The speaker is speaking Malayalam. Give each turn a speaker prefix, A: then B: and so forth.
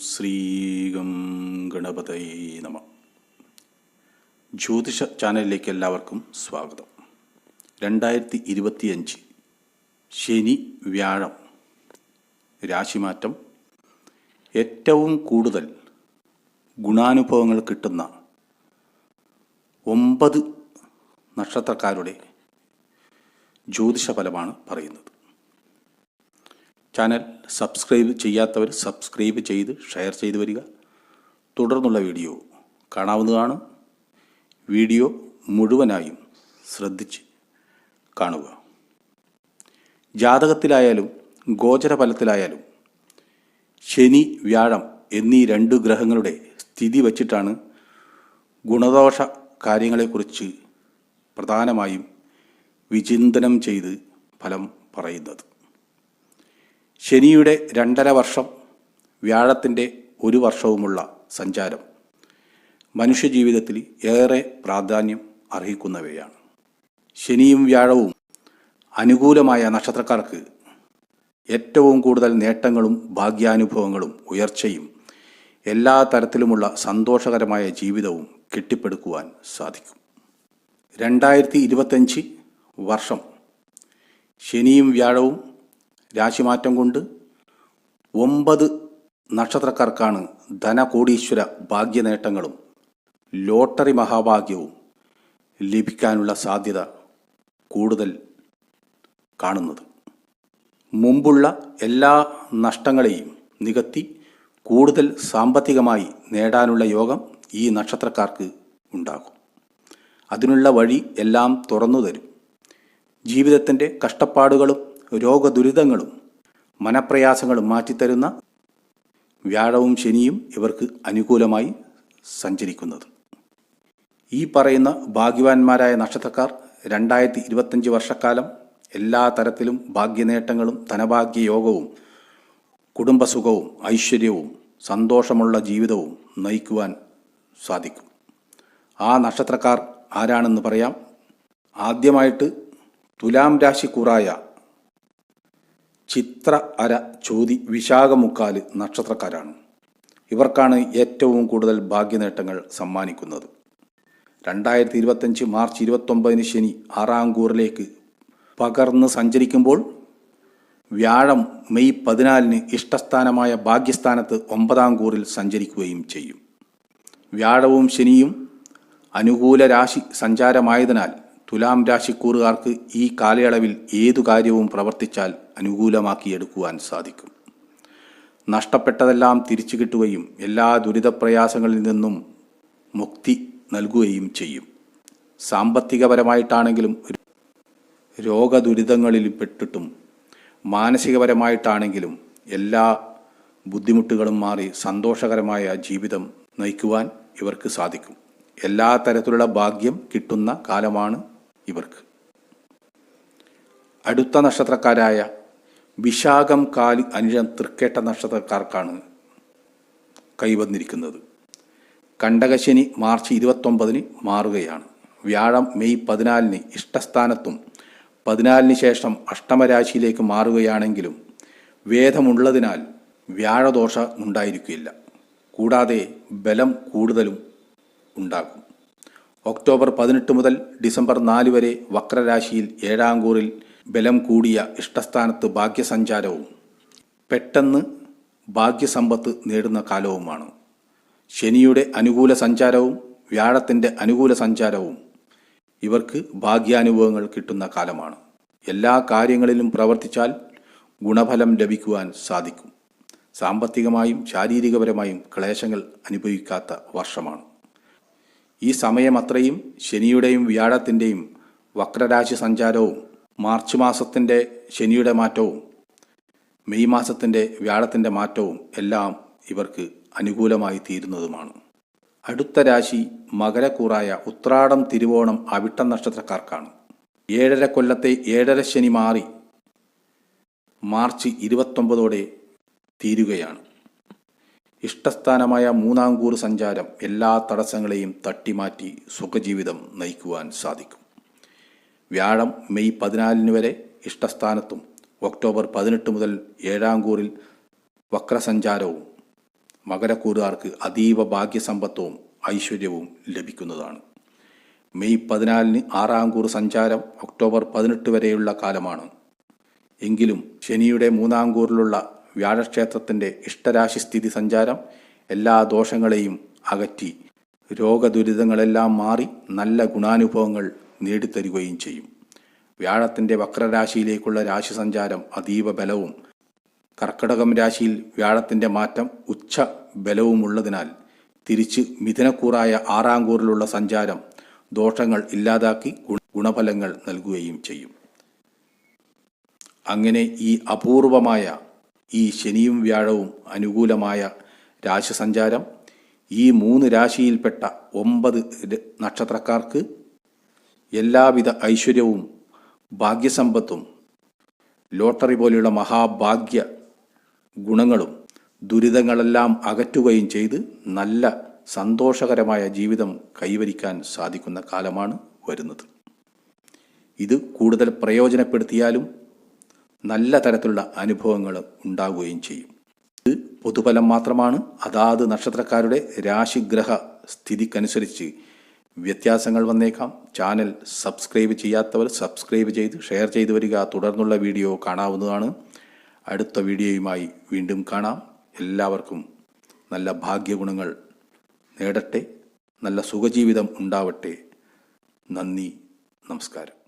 A: ശ്രീകം ഗണപതൈ നമ. ജ്യോതിഷ ചാനലിലേക്ക് എല്ലാവർക്കും സ്വാഗതം. രണ്ടായിരത്തി ഇരുപത്തിയഞ്ച് ശനി വ്യാഴം രാശിമാറ്റം. ഏറ്റവും കൂടുതൽ ഗുണാനുഭവങ്ങൾ കിട്ടുന്ന ഒമ്പത് നക്ഷത്രക്കാരുടെ ജ്യോതിഷ ഫലമാണ് പറയുന്നത്. ചാനൽ സബ്സ്ക്രൈബ് ചെയ്യാത്തവർ സബ്സ്ക്രൈബ് ചെയ്ത് ഷെയർ ചെയ്ത് വരിക. തുടർന്നുള്ള വീഡിയോ കാണാവുന്നതാണ് വീഡിയോ മുഴുവനായും ശ്രദ്ധിച്ച് കാണുക. ജാതകത്തിലായാലും ഗോചരഫലത്തിലായാലും ശനി വ്യാഴം എന്നീ രണ്ട് ഗ്രഹങ്ങളുടെ സ്ഥിതി വച്ചിട്ടാണ് ഗുണദോഷ കാര്യങ്ങളെക്കുറിച്ച് പ്രധാനമായും വിചിന്തനം ചെയ്ത് ഫലം പറയുന്നത്. ശനിയുടെ രണ്ടര വർഷം വ്യാഴത്തിന്റെ ഒരു വർഷവുമുള്ള സഞ്ചാരം മനുഷ്യജീവിതത്തിൽ ഏറെ പ്രാധാന്യം അർഹിക്കുന്നവയാണ്. ശനിയും വ്യാഴവും അനുകൂലമായ നക്ഷത്രക്കാർക്ക് ഏറ്റവും കൂടുതൽ നേട്ടങ്ങളും ഭാഗ്യാനുഭവങ്ങളും ഉയർച്ചയും എല്ലാ തരത്തിലുമുള്ള സന്തോഷകരമായ ജീവിതവും കെട്ടിപ്പടുക്കുവാൻ സാധിക്കും. രണ്ടായിരത്തി ഇരുപത്തഞ്ച് വർഷം ശനിയും വ്യാഴവും രാശിമാറ്റം കൊണ്ട് ഒമ്പത് നക്ഷത്രക്കാർക്കാണ് ധനകോടീശ്വര ഭാഗ്യനേട്ടങ്ങളും ലോട്ടറി മഹാഭാഗ്യവും ലഭിക്കാനുള്ള സാധ്യത കൂടുതൽ കാണുന്നത്. മുമ്പുള്ള എല്ലാ നഷ്ടങ്ങളെയും നികത്തി കൂടുതൽ സാമ്പത്തികമായി നേടാനുള്ള യോഗം ഈ നക്ഷത്രക്കാർക്ക് ഉണ്ടാകും. അതിനുള്ള വഴി എല്ലാം തുറന്നു തരും. ജീവിതത്തിന്റെ കഷ്ടപ്പാടുകളും രോഗദുരിതങ്ങളും മനപ്രയാസങ്ങളും മാറ്റിത്തരുന്ന വ്യാഴവും ശനിയും ഇവർക്ക് അനുകൂലമായി സഞ്ചരിക്കുന്നത്. ഈ പറയുന്ന ഭാഗ്യവാന്മാരായ നക്ഷത്രക്കാർ രണ്ടായിരത്തി ഇരുപത്തഞ്ച് വർഷക്കാലം എല്ലാ തരത്തിലും ഭാഗ്യനേട്ടങ്ങളും ധനഭാഗ്യ യോഗവും കുടുംബസുഖവും ഐശ്വര്യവും സന്തോഷമുള്ള ജീവിതവും നയിക്കുവാൻ സാധിക്കും. ആ നക്ഷത്രക്കാർ ആരാണെന്ന് പറയാം? ആദ്യമായിട്ട് തുലാം രാശിക്കൂറായ ചിത്ര അര ചോതി വിശാഖമുക്കാൽ നക്ഷത്രക്കാരാണ്. ഇവർക്കാണ് ഏറ്റവും കൂടുതൽ ഭാഗ്യനേട്ടങ്ങൾ സമ്മാനിക്കുന്നത്. രണ്ടായിരത്തി ഇരുപത്തഞ്ച് മാർച്ച് ഇരുപത്തൊമ്പതിന് ശനി ആറാങ്കൂറിലേക്ക് പകർന്ന് സഞ്ചരിക്കുമ്പോൾ വ്യാഴം മെയ് പതിനാലിന് ഇഷ്ടസ്ഥാനമായ ഭാഗ്യസ്ഥാനത്ത് ഒമ്പതാം കൂറിൽ സഞ്ചരിക്കുകയും ചെയ്യും. വ്യാഴവും ശനിയും അനുകൂല രാശി സഞ്ചാരമായതിനാൽ തുലാം രാശിക്കൂറുകാർക്ക് ഈ കാലയളവിൽ ഏതു കാര്യവും പ്രവർത്തിച്ചാൽ അനുകൂലമാക്കിയെടുക്കുവാൻ സാധിക്കും. നഷ്ടപ്പെട്ടതെല്ലാം തിരിച്ചു കിട്ടുകയും എല്ലാ ദുരിതപ്രയാസങ്ങളിൽ നിന്നും മുക്തി നൽകുകയും ചെയ്യും. സാമ്പത്തികപരമായിട്ടാണെങ്കിലും രോഗദുരിതങ്ങളിൽ പെട്ടിട്ടും മാനസികപരമായിട്ടാണെങ്കിലും എല്ലാ ബുദ്ധിമുട്ടുകളും മാറി സന്തോഷകരമായ ജീവിതം നയിക്കുവാൻ ഇവർക്ക് സാധിക്കും. എല്ലാ തരത്തിലുള്ള ഭാഗ്യം കിട്ടുന്ന കാലമാണ് ഇവർക്ക്. അടുത്ത നക്ഷത്രക്കാരായ വിശാഖം കാലി അനിഴം തൃക്കേട്ട നക്ഷത്രക്കാർക്കാണ് കൈവന്നിരിക്കുന്നത്. കണ്ടകശനി മാർച്ച് ഇരുപത്തൊമ്പതിന് മാറുകയാണ്. വ്യാഴം മെയ് പതിനാലിന് ഇഷ്ടസ്ഥാനത്തും പതിനാലിന് ശേഷം അഷ്ടമരാശിയിലേക്ക് മാറുകയാണെങ്കിലും വേദമുള്ളതിനാൽ വ്യാഴദോഷ ഉണ്ടായിരിക്കില്ല കൂടാതെ ബലം കൂടുതലും ഉണ്ടാകും. ഒക്ടോബർ പതിനെട്ട് മുതൽ ഡിസംബർ നാല് വരെ വക്രരാശിയിൽ ഏഴാങ്കൂറിൽ ബലം കൂടിയ ഇഷ്ടസ്ഥാനത്ത് ഭാഗ്യസഞ്ചാരവും. പെട്ടെന്ന് ഭാഗ്യസമ്പത്ത് നേടുന്ന കാലവുമാണ്. ശനിയുടെ അനുകൂല സഞ്ചാരവും വ്യാഴത്തിന്റെ അനുകൂല സഞ്ചാരവും ഇവർക്ക് ഭാഗ്യാനുഭവങ്ങൾ കിട്ടുന്ന കാലമാണ്. എല്ലാ കാര്യങ്ങളിലും പ്രവർത്തിച്ചാൽ ഗുണഫലം ലഭിക്കുവാൻ സാധിക്കും. സാമ്പത്തികമായും ശാരീരികപരമായും ക്ലേശങ്ങൾ അനുഭവിക്കാത്ത വർഷമാണ്. ഈ സമയമത്രയും ശനിയുടെയും വ്യാഴത്തിന്റെയും വക്രരാശി സഞ്ചാരവും മാർച്ച് മാസത്തിന്റെ ശനിയുടെ മാറ്റവും മെയ് മാസത്തിന്റെ വ്യാഴത്തിന്റെ മാറ്റവും എല്ലാം ഇവർക്ക് അനുകൂലമായി തീരുന്നതുമാണ്. അടുത്ത രാശി മകരക്കൂറായ ഉത്രാടം തിരുവോണം അവിട്ടം നക്ഷത്രക്കാർക്കാണ്. ഏഴര കൊല്ലത്തെ ഏഴര ശനി മാറി മാർച്ച് ഇരുപത്തൊമ്പതോടെ തീരുകയാണ്. ഇഷ്ടസ്ഥാനമായ മൂന്നാംകൂർ സഞ്ചാരം എല്ലാ തടസ്സങ്ങളെയും തട്ടിമാറ്റി സുഖജീവിതം നയിക്കുവാൻ സാധിക്കും. വ്യാഴം മെയ് പതിനാലിന് വരെ ഇഷ്ടസ്ഥാനത്തും ഒക്ടോബർ പതിനെട്ട് മുതൽ ഏഴാം കൂറിൽ വക്രസഞ്ചാരവും മകരക്കൂറുകാർക്ക് അതീവ ഭാഗ്യസമ്പത്തവും ഐശ്വര്യവും ലഭിക്കുന്നതാണ്. മെയ് പതിനാലിന് ആറാം കൂറ് സഞ്ചാരം ഒക്ടോബർ പതിനെട്ട് വരെയുള്ള കാലമാണ്. എങ്കിലും ശനിയുടെ മൂന്നാം കൂറിലുള്ള വ്യാഴക്ഷേത്രത്തിന്റെ ഇഷ്ടരാശി സ്ഥിതി സഞ്ചാരം എല്ലാ ദോഷങ്ങളെയും അകറ്റി രോഗദുരിതങ്ങളെല്ലാം മാറി നല്ല ഗുണാനുഭവങ്ങൾ നേടിത്തരികയും ചെയ്യും. വ്യാഴത്തിന്റെ വക്രരാശിയിലേക്കുള്ള രാശി സഞ്ചാരം അതീവ ബലവും കർക്കടകം രാശിയിൽ വ്യാഴത്തിന്റെ മാറ്റം ഉച്ച ബലവുമുള്ളതിനാൽ തിരിച്ച് മിഥുനക്കൂറായ ആറാം കൂറിലുള്ള സഞ്ചാരം ദോഷങ്ങൾ ഇല്ലാതാക്കി ഗുണഫലങ്ങൾ നൽകുകയും ചെയ്യും. അങ്ങനെ ഈ അപൂർവമായ ഈ ശനിയും വ്യാഴവും അനുകൂലമായ രാശിസഞ്ചാരം. ഈ മൂന്ന് രാശിയിൽപ്പെട്ട ഒമ്പത് നക്ഷത്രക്കാർക്ക് എല്ലാവിധ ഐശ്വര്യവും ഭാഗ്യസമ്പത്തും ലോട്ടറി പോലെയുള്ള മഹാഭാഗ്യ ഗുണങ്ങളും ദുരിതങ്ങളെല്ലാം അകറ്റുകയും ചെയ്ത് നല്ല സന്തോഷകരമായ ജീവിതം കൈവരിക്കാൻ സാധിക്കുന്ന കാലമാണ് വരുന്നത്. ഇത് കൂടുതൽ പ്രയോജനപ്പെടുത്തിയാലും നല്ല തരത്തിലുള്ള അനുഭവങ്ങൾ ഉണ്ടാകുകയും ചെയ്യും. ഇത് പൊതുഫലം മാത്രമാണ്. അതാത് നക്ഷത്രക്കാരുടെ രാശിഗ്രഹ സ്ഥിതിക്കനുസരിച്ച് വ്യത്യാസങ്ങൾ വന്നേക്കാം. ചാനൽ സബ്സ്ക്രൈബ് ചെയ്യാത്തവർ സബ്സ്ക്രൈബ് ചെയ്ത് ഷെയർ ചെയ്തു വരിക. തുടർന്നുള്ള വീഡിയോ കാണാവുന്നതാണ്. അടുത്ത വീഡിയോയുമായി വീണ്ടും കാണാം. എല്ലാവർക്കും നല്ല ഭാഗ്യഗുണങ്ങൾ നേടട്ടെ. നല്ല സുഖജീവിതം ഉണ്ടാവട്ടെ. നന്ദി. നമസ്കാരം.